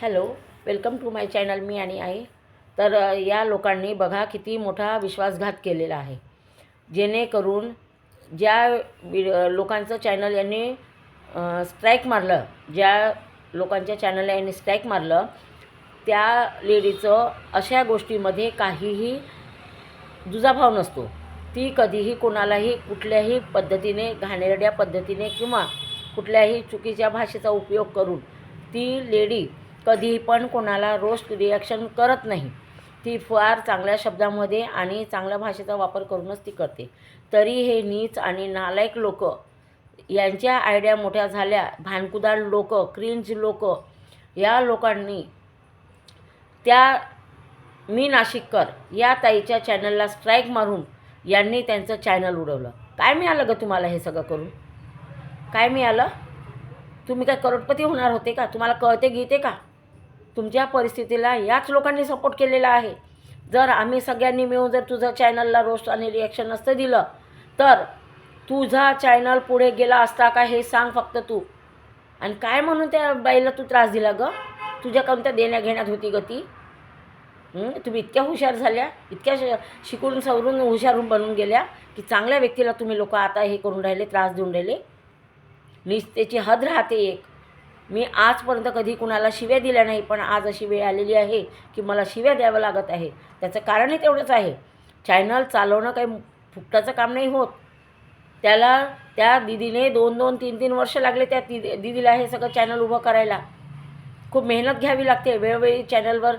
Hello welcome to my channel मी आणि आई. तर या लोकांनी बघा किती मोठा विश्वासघात केलेला आहे. जेणेकरून ज्या वि- लोकांचं चॅनल यांनी स्ट्राईक मारलं ज्या लोकांच्या चॅनलला यांनी स्ट्राईक मारलं त्या लेडीचं अशा गोष्टीमध्ये काहीही दुजाभाव नसतो. ती कधीही कोणालाही कुठल्याही पद्धतीने घाणेरड्या पद्धतीने किंवा कुठल्याही चुकीच्या भाषेचा उपयोग करून ती लेडी कधी पण कोणाला रोस्ट रिॲक्शन करत नाही. ती फार चांगल्या शब्दामध्ये आणि चांगल्या भाषेचा वापर करूनच ती करते. तरी हे नीच आणि नालायक लोक यांच्या आयडिया मोठ्या झाल्या. भानकुदार लोक क्रिंज लोक या लोकांनी त्या मी नाशिककर या ताईच्या चॅनलला स्ट्राईक मारून यांनी त्यांचं चॅनल उडवलं. काय मिळालं ग तुम्हाला हे सगळं करून? काय मिळालं? तुम्ही काय करोडपती होणार होते का? तुम्हाला कळते गीते का? तुमच्या परिस्थितीला याच लोकांनी सपोर्ट केलेला आहे. जर आम्ही सगळ्यांनी मिळून जर तुझं चॅनलला रोस्ट आणि रिॲक्शन नसतं दिलं तर तुझा चॅनल पुढे गेला असता का हे सांग फक्त तू. आणि काय म्हणून त्या बाईला तू त्रास दिला ग? तुझ्या कोणत्या देण्या घेण्यात होती गती ती. तुम्ही इतक्या हुशार झाल्या इतक्या श शिकून सवरून हुशारून बनून गेल्या की चांगल्या व्यक्तीला तुम्ही लोक आता हे करून राहिले त्रास देऊन राहिले. निस्तेची हद राहते एक. मी आजपर्यंत कधी कुणाला शिव्या दिल्या नाही पण आज अशी वेळ आलेली आहे की मला शिव्या द्यावं लागत आहे. त्याचं कारणही तेवढंच आहे. चॅनल चालवणं काही फुकटाचं काम नाही होत. त्याला त्या दिदीने दोन दोन तीन तीन वर्ष लागले त्या दिदी दिदीला हे सगळं चॅनल उभं करायला. खूप मेहनत घ्यावी लागते. वेळोवेळी चॅनलवर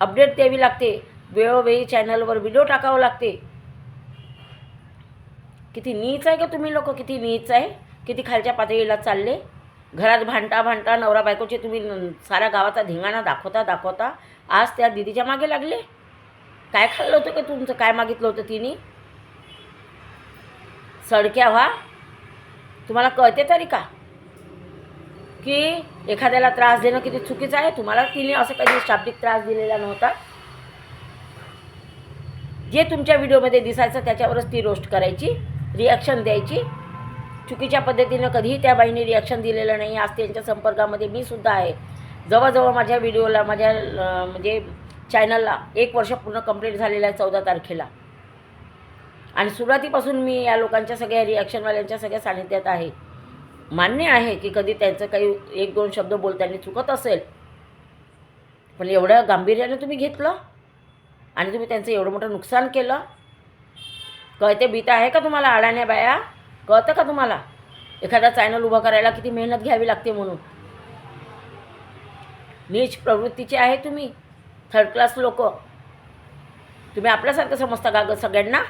अपडेट द्यावी लागते. वेळोवेळी चॅनलवर व्हिडिओ टाकावं लागते. किती नीच आहे का तुम्ही लोक? किती नीच आहे? किती खालच्या पातळीला चालले? घरात भांडता भांडता नवरा बायकोचे तुम्ही साऱ्या गावाचा धिंगाणा दाखवता दाखवता आज त्या दिदीच्या मागे लागले? काय खाल्लं होतं का तुमचं? काय मागितलं होतं तिने? सडक्या व्हा. तुम्हाला कळते तरी का? की एखाद्याला त्रास देणं किती चुकीचं आहे? तुम्हाला तिने असं कधी शाब्दिक त्रास दिलेला नव्हता? जे तुमच्या व्हिडिओमध्ये दिसायचं त्याच्यावरच ती रोस्ट करायची रिॲक्शन द्यायची. चुकीच्या पद्धतीनं कधीही त्या बाईने रिॲक्शन दिलेलं नाही. आज त्यांच्या संपर्कामध्ये मी सुद्धा आहे. जवळजवळ माझ्या व्हिडिओला माझ्या म्हणजे चॅनलला एक वर्ष पूर्ण कंप्लीट झालेलं आहे चौदा तारखेला. आणि सुरुवातीपासून मी या लोकांच्या सगळ्या रिॲक्शनवाल्यांच्या सगळ्या सानिध्यात आहे. मान्य आहे की कधी त्यांचं काही एक दोन शब्द बोलताना चुकत असेल. पण एवढ्या गांभीर्याने तुम्ही घेतलं आणि तुम्ही त्यांचं एवढं मोठं नुकसान केलं. कळते भीता आहे का तुम्हाला अडाण्या बाया? कळतं का तुम्हाला? एखादा चॅनल उभा करायला किती मेहनत घ्यावी लागते म्हणून. नीच प्रवृत्तीचे आहे तुम्ही थर्ड क्लास लोक. तुम्ही आपल्यासारखं समजता का ग सगळ्यांना?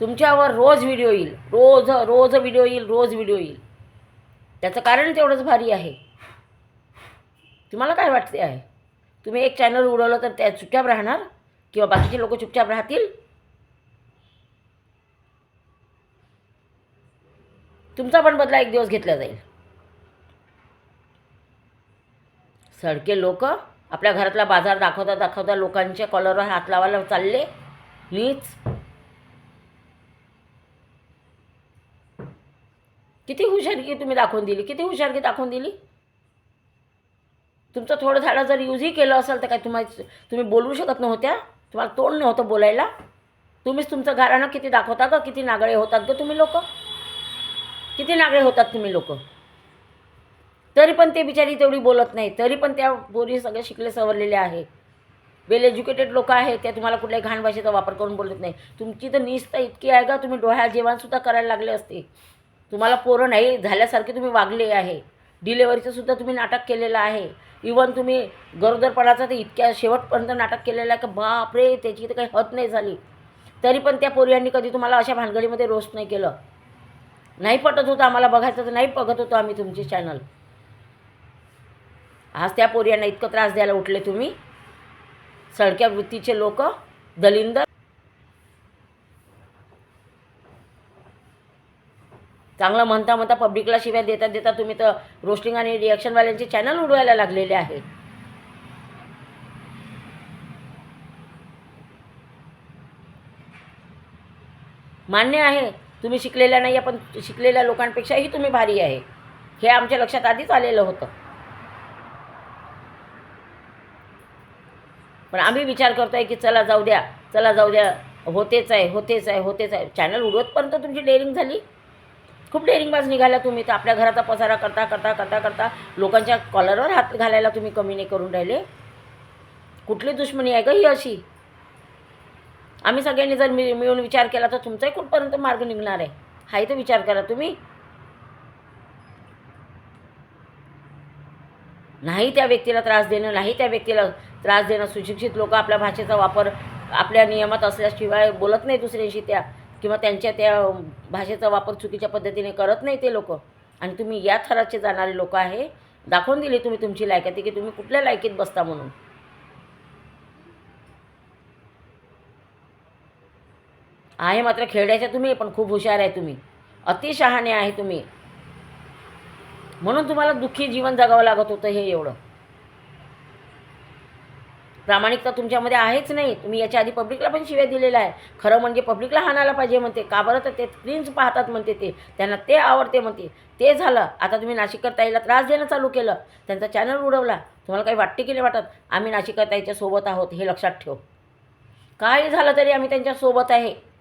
तुमच्यावर रोज व्हिडिओ येईल. रोज रोज व्हिडिओ येईल रोज व्हिडिओ येईल. त्याचं कारण तेवढंच भारी आहे. तुम्हाला काय वाटते आहे? तुम्ही एक चॅनल उडवलं तर त्या चुपचाप राहणार? किंवा बाकीचे लोक चुपचाप राहतील? तुमचा पण बदला एक दिवस घेतला जाईल. सडके लोक आपल्या घरातला बाजार दाखवता दाखवता लोकांच्या कॉलरवर हात लावायला चालले. नीच किती हुशारकी तुम्ही दाखवून दिली? किती हुशारकी दाखवून दिली? तुमचं थोडं झाडं जर यूजही केलं असेल तर काय तुम्हाला तुम्ही बोलू शकत नव्हत्या? तुम्हाला तोंड नव्हतं बोलायला? तुम्हीच तुमचं घराणं किती दाखवता का? किती नागळे होतात ग तुम्ही लोक? किती नागळे होतात तुम्ही लोक? तरी पण ते बिचारी तेवढी बोलत नाही. तरी पण त्या बोरी सगळे शिकले सवरलेले आहे. वेल एज्युकेटेड लोक आहेत त्या तुम्हाला कुठल्याही घाण भाषेचा वापर करून बोलत नाही. तुमची तर निस्ता इतकी आहे का तुम्ही डोळ्या जेवणसुद्धा करायला लागले असते. तुम्हाला पोरं नाही झाल्यासारखे तुम्ही वागले आहे. डिलेवरीचं सुद्धा तुम्ही नाटक केलेलं आहे. इवन तुम्ही गरोदरपणाचं तर इतक्या शेवटपर्यंत नाटक केलेलं आहे का बापरे त्याची तर काही हत नाही झाली. तरी पण त्या पोरियांनी कधी तुम्हाला अशा भानगडीमध्ये रोस्ट नाही केलं. नाही पटत होतं आम्हाला बघायचं तर नाही बघत होतो आम्ही तुमचे चॅनल आज त्या पोरियांना इतकं त्रास द्यायला उठले तुम्ही. सडक्या वृत्तीचे लोक दलिंदर. चांगलं म्हणता म्हणता पब्लिकला शिव्या देता देता तुम्ही तर रोस्टिंग आणि रिॲक्शनवाल्यांचे चॅनल उडवायला लागलेले आहे. मान्य आहे. तुम्ही शिकलेल्या नाही पण शिकलेल्या लोकांपेक्षाही तुम्ही भारी आहे. हे आमच्या लक्षात आधीच आलेलं होतं. पण आम्ही विचार करतोय की चला जाऊ द्या चला जाऊ द्या होतेच आहे होतेच आहे होतेच आहे. चॅनल उडवतपर्यंत तुमची डेअरिंग झाली? खूप डेअरिंगबाज निघाल्या तुम्ही. तर आपल्या घराचा पसारा करता करता करता करता लोकांच्या कॉलरवर हात घालायला तुम्ही कमी नाही करून राहिले. कुठली दुश्मनी आहे का ही अशी? आम्ही सगळ्यांनी जर मिळ मिळून विचार केला तर तुमचाही कुठपर्यंत मार्ग निघणार आहे? हाही तर विचार करा तुम्ही. नाही त्या व्यक्तीला त्रास देणं नाही त्या व्यक्तीला त्रास देणं. सुशिक्षित लोक आपल्या भाषेचा वापर आपल्या नियमात असल्याशिवाय बोलत नाही दुसऱ्यांशी त्या किंवा त्यांच्या त्या भाषेचा वापर चुकीच्या पद्धतीने करत नाही ते लोक. आणि तुम्ही या थराचे जाणारे लोक आहे. दाखवून दिले तुम्ही तुमची लायकाती की तुम्ही कुठल्या लायकीत बसता म्हणून. आहे मात्र खेळायच्या तुम्ही पण खूप हुशार आहे तुम्ही. अतिशहाणे आहे तुम्ही. म्हणून तुम्हाला दुःखी जीवन जगावं लागत होतं हे एवढं. प्रामाणिकता तुमच्यामध्ये आहेच नाही. तुम्ही याच्या आधी पब्लिकला पण शिव्या दिलेल्या आहे. खरं म्हणजे पब्लिकला हाणायला पाहिजे म्हणते. का बरं? तर ते स्क्रीन्स पाहतात म्हणते ते. त्यांना ते आवडते म्हणते. ते झालं. आता तुम्ही नाशिककर ताईला त्रास देणं चालू केलं. त्यांचा चॅनल उडवला. तुम्हाला काही वाटते की नाही वाटत? आम्ही नाशिककर ताईच्या सोबत आहोत हे लक्षात ठेव. काही झालं तरी आम्ही त्यांच्यासोबत आहे.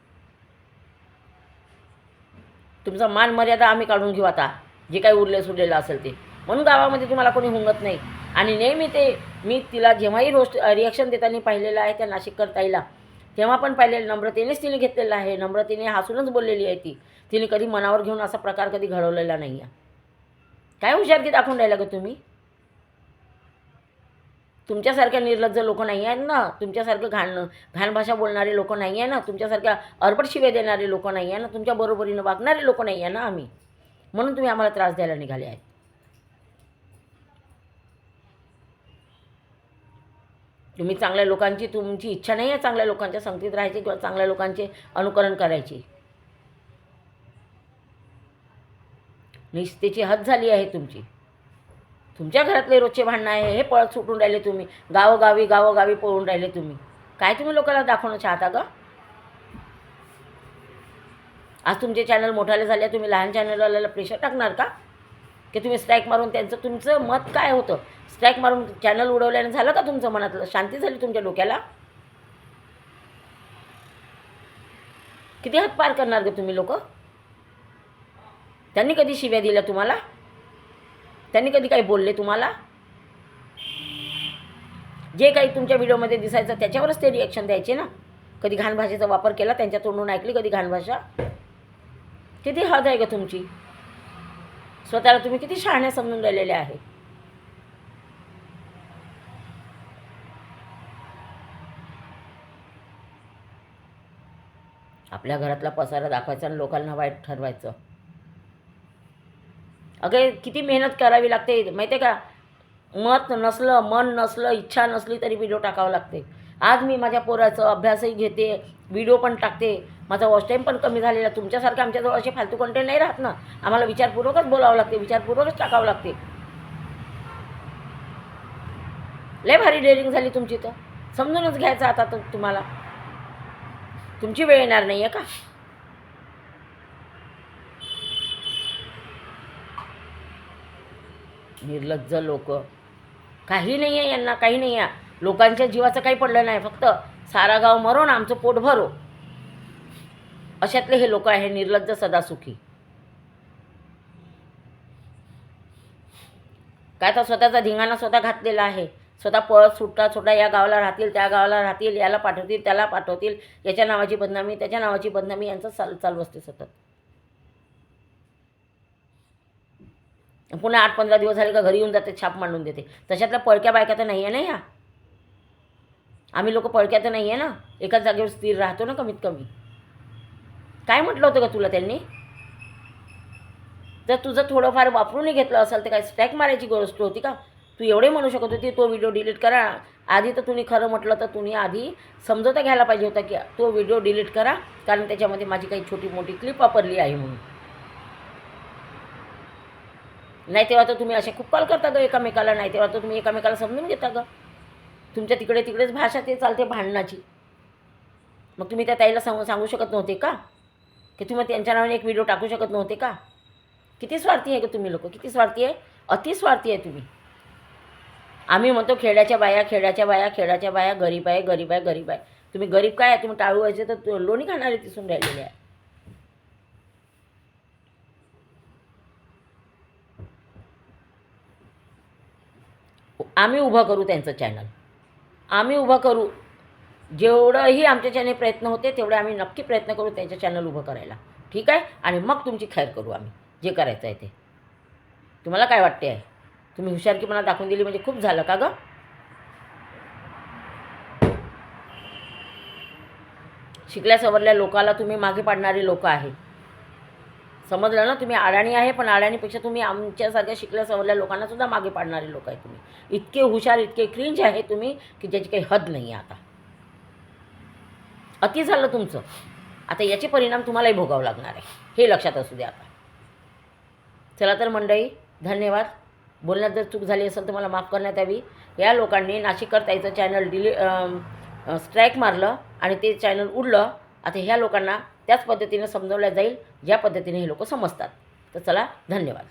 तुमचा मान मर्यादा आम्ही काढून घेऊ आता. जे काही उरले सुरलेलं असेल ते. म्हणून गावामध्ये तुम्हाला कोणी हुंगत नाही. आणि नेहमी ते मी तिला जेव्हाही रोस्ट रिॲक्शन देताना पाहिलेलं आहे त्या नाशिककर ताईला तेव्हा पण पाहिलेलं नम्रतेनेच तिने घेतलेलं आहे. नम्रतेने हसूनच बोललेली आहे ती. तिने कधी मनावर घेऊन असा प्रकार कधी घडवलेला नाही आहे काय हुशारकी दाखवून राहिला का तुम्ही? तुमच्यासारख्या निर्लज्ज लोक नाही आहेत ना. तुमच्यासारखं घाण घाण भाषा बोलणारे लोक नाही आहे ना. तुमच्यासारख्या अर्पट शिवे देणारे लोक नाही आहे ना. तुमच्या बरोबरीनं वागणारे लोक नाही आहे ना आम्ही. म्हणून तुम्ही आम्हाला त्रास द्यायला निघाले आहेत. तुम्ही चांगल्या लोकांची तुमची इच्छा नाही आहे चांगल्या लोकांच्या संगतीत राहायची किंवा चांगल्या लोकांचे अनुकरण करायची. निस्तेची हद झाली आहे तुमची. तुमच्या घरातले रोजचे भांडणं आहे हे पळत सुटून राहिले तुम्ही. गावोगावी गावोगावी पळून राहिले तुम्ही. काय तुम्ही लोकांना दाखवणं चाहता का आज तुमचे चॅनल मोठाले झाले तुम्ही लहान चॅनलवाल्याला प्रेशर टाकणार का? की तुम्ही स्ट्राईक मारून त्यांचं तुमचं मत काय होतं? स्ट्राईक मारून चॅनल उडवल्याने झालं का तुमचं मनातलं? शांती झाली तुमच्या डोक्याला? किती हात पार करणार ग तुम्ही लोक? त्यांनी कधी शिव्या दिल्या तुम्हाला? त्यांनी कधी काही बोलले तुम्हाला? जे काही तुमच्या व्हिडिओमध्ये दिसायचं त्याच्यावरच ते रिॲक्शन द्यायचे ना? कधी घाण भाषेचा वापर केला त्यांच्या तोंडून ऐकली कधी घाण भाषा किती हद आहे का तुमची? स्वतःला तुम्ही किती शहाण्या समजून राहिलेल्या आहे? आपल्या घरातला पसारा दाखवायचा आणि लोकांना वाईट ठरवायचं. अगं किती मेहनत करावी लागते. माहिती आहे का? मत नसलं मन नसलं इच्छा नसली तरी व्हिडिओ टाकावं लागते. आज मी माझ्या पोराचं अभ्यासही घेते व्हिडिओ पण टाकते. माझा वॉच टाईम पण कमी झालेला. तुमच्यासारखं आमच्याजवळ असे फालतू कंटेंट नाही राहत ना. आम्हाला विचारपूर्वकच बोलावं लागते विचारपूर्वकच टाकावं लागते. लय भारी डेअरिंग झाली तुमची तर. समजूनच घ्यायचं आता तर तुम्हाला. तुमची वेळ येणार नाही आहे का? निर्लज्ज लोक. काही नाही आहे यांना काही नाही आहे लोकांच्या जीवाचं काही पडलं नाही. फक्त सारा गाव मरो ना आमचं पोट भरो. अशातले हे लोक आहे निर्लज्ज सदासुखी. काय तर स्वतःचा धिंगाणा स्वतः घातलेला आहे? स्वतः पळत सुटता सुटा या गावाला राहतील त्या गावाला राहतील याला पाठवतील त्याला पाठवतील. याच्या नावाची बदनामी त्याच्या नावाची बदनामी यांचं चाल चालू असते सतत. पुन्हा आठ पंधरा दिवस झाले का घरी येऊन जाते छाप मांडून देते. तशातल्या पळक्या बायका तर नाही आहे ना ह्या. आम्ही लोक पळक्या तर नाही आहे ना. एकाच जागेवर स्थिर राहतो ना कमीत कमी. काय म्हटलं होतं का तुला त्यांनी? जर तुझं थोडंफार वापरूनही घेतलं असेल तर काय स्ट्रॅक मारायची गोष्ट होती का? तू एवढे म्हणू शकत होती तो व्हिडिओ डिलीट करा. आधी तर तुम्ही खरं म्हटलं तर तुम्ही आधी समजवता घ्यायला पाहिजे होता की तो व्हिडिओ डिलीट करा. कारण त्याच्यामध्ये माझी काही छोटी मोठी क्लिप वापरली आहे म्हणून. नाही तेव्हा तर तुम्ही असे खूप कॉल करता ग एकामेकाला नाही तेव्हा तर तुम्ही एकामेकाला समजून घेता ग. तुमच्या तिकडे तिकडेच भाषा ते चालते भांडणाची. मग तुम्ही त्या ताईला सांगू सांगू शकत नव्हते का? की तुम्ही त्यांच्या नावाने एक व्हिडिओ टाकू शकत नव्हते का? किती स्वार्थी आहे का तुम्ही लोक किती स्वार्थी आहे? अति स्वार्थी आहे तुम्ही. आम्ही म्हणतो खेड्याच्या बाया खेड्याच्या बाया खेड्याच्या बाया गरीब आहे गरीब आहे गरीब आहे. तुम्ही गरीब काय आहे? तुम्ही टाळू व्हायचे तर तो- लोणी खाणारे दिसून राहिलेले आहे. आम्ही उभं करू त्यांचं चॅनल आम्ही उभं करू. जेवढंही आमच्याच्याने प्रयत्न होते तेवढे आम्ही नक्की प्रयत्न करू त्यांचं चॅनल उभं करायला. ठीक आहे? आणि मग तुमची खैर करू आम्ही. जे करायचं आहे ते. तुम्हाला काय वाटते आहे तुम्ही हुशारकीपणा दाखवून दिली म्हणजे खूप झालं का गं? शिकल्या सवरल्या लोकाला तुम्ही मागे पाडणारे लोक आहेत. समजलं ना तुम्ही अडाणी आहे पण अडाणीपेक्षा तुम्ही आमच्यासारख्या शिकल्या समजल्या लोकांना सुद्धा मागे पाडणारे लोक आहे तुम्ही. इतके हुशार इतके क्रिंज आहे तुम्ही की ज्याची काही हद नाही आहे आता. अति झालं तुमचं. आता याचे परिणाम तुम्हालाही भोगावं लागणार आहे. हे लक्षात असू द्या आता. चला तर मंडळी धन्यवाद. बोलण्यात जर चूक झाली असेल तर मला माफ करण्यात यावी. या लोकांनी नाशिककर ताईचं चॅनल डिली स्ट्राईक मारलं आणि ते चॅनल उडलं. आता ह्या लोकांना त्याच पद्धतीनं समजवल्या जाईल ज्या पद्धतीने हे लोक समजतात. तर चला धन्यवाद.